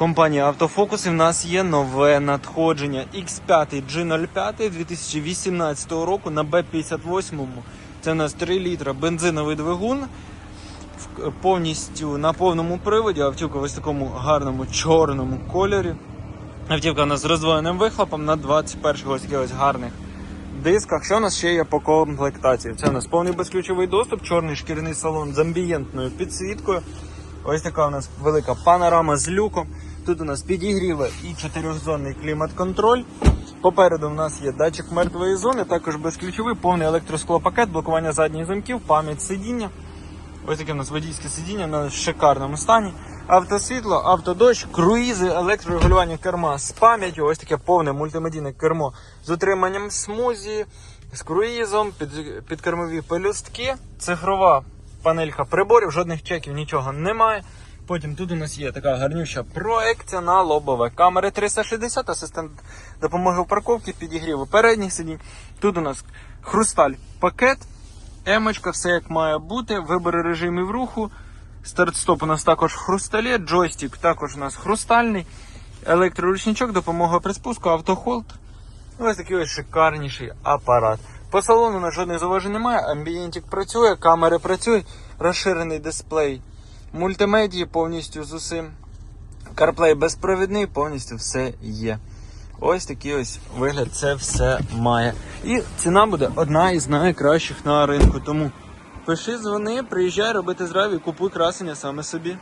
компанії Автофокус і в нас є нове надходження X5 G05 2018 року на B58. Це у нас 3 літра бензиновий двигун. Повністю на повному приводі. Автівка в ось такому гарному чорному кольорі. Автівка у нас з роздвоєним вихлопом на 21 ось таких ось гарних дисках. Що у нас ще є по комплектації? Це у нас повний безключовий доступ, чорний шкіряний салон з амбієнтною підсвіткою. Ось така у нас велика панорама з люком. Тут у нас підігріви і чотирьохзонний клімат-контроль. Попереду у нас є датчик мертвої зони, також безключовий, повний електросклопакет, блокування задніх замків, пам'ять сидіння. Ось таке у нас водійське сидіння на шикарному стані. Автосвітло, автодощ, круїзи, електрорегулювання керма з пам'яттю, ось таке повне мультимедійне кермо з утриманням смузі, з круїзом, під, підкермові пелюстки, цифрова панелька приборів, жодних чеків, нічого немає. Потім тут у нас є така гарнюща проекція на лобове. Камери 360, асистент допомоги в парковці, підігріву передніх сидінь. Тут у нас хрусталь пакет, емочка, все як має бути. Вибори режимів руху. Старт-стоп у нас також в хрусталі, джойстик також у нас хрустальний, електроручничок, допомога при спуску, автохолд. Ось такий ось шикарніший апарат. По салону у нас жодних зауважень немає, амбієнтик працює, камери працюють, розширений дисплей мультимедії повністю з усім. CarPlay безпровідний, повністю все є. Ось такий ось вигляд це все має. І ціна буде одна із найкращих на ринку. Тому пиши, дзвони, приїжджай, роби тест-драйв купуй красення саме собі.